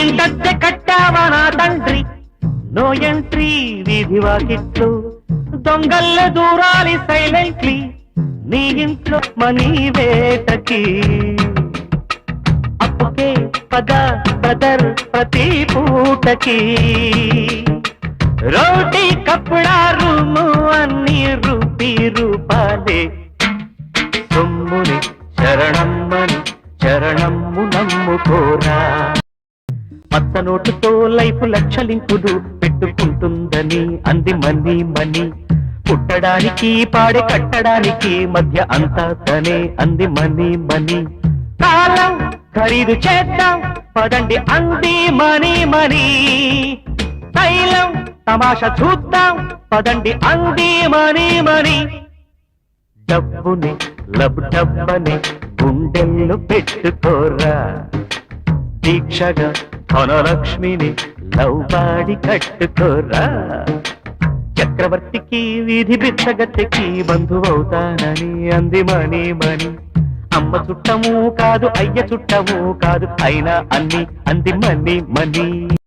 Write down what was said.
ఇంటద్దె కట్టావా నా తండ్రి? నో ఎంట్రీ వీధి వాకిట్లు. దొంగల్ల దూరాలి సైలెంట్లీ. నీ ఇంట్లో మనీ వేటకి. అప్పుకే పద బ్రదర్ ప్రతి పూటకి. రోటీ కప్పుడా రూము అన్ని రూపీ రూపాలే. నమ్ము నమ్ముకోరా మత్త నోటుతో లైఫ్ లక్షలింపులు పెట్టుకుంటుందని అంది మనీ మనీ. పుట్టడానికి పాడి కట్టడానికి మధ్య అంతా తనే అంది మనీ మనీ. కాలం ఖరీదు చేద్దాం పదండి అంది మనీ మనీ. తైలం తమాషా చూద్దాం పదండి అంది మనీ మనీ. డబ్బుని లబ్ డబ్బని గుండెల్లో పెట్టుకోరా. దీక్షగా ధనలక్ష్మిని లవ్వాడి కట్టుకోరా. చక్రవర్తికి వీధి బిచ్చగత్తెకి బంధువవుతానని అంది మణి మణి. అమ్మ చుట్టము కాదు అయ్య చుట్టము కాదు అయినా అన్ని అంది మణి మణి.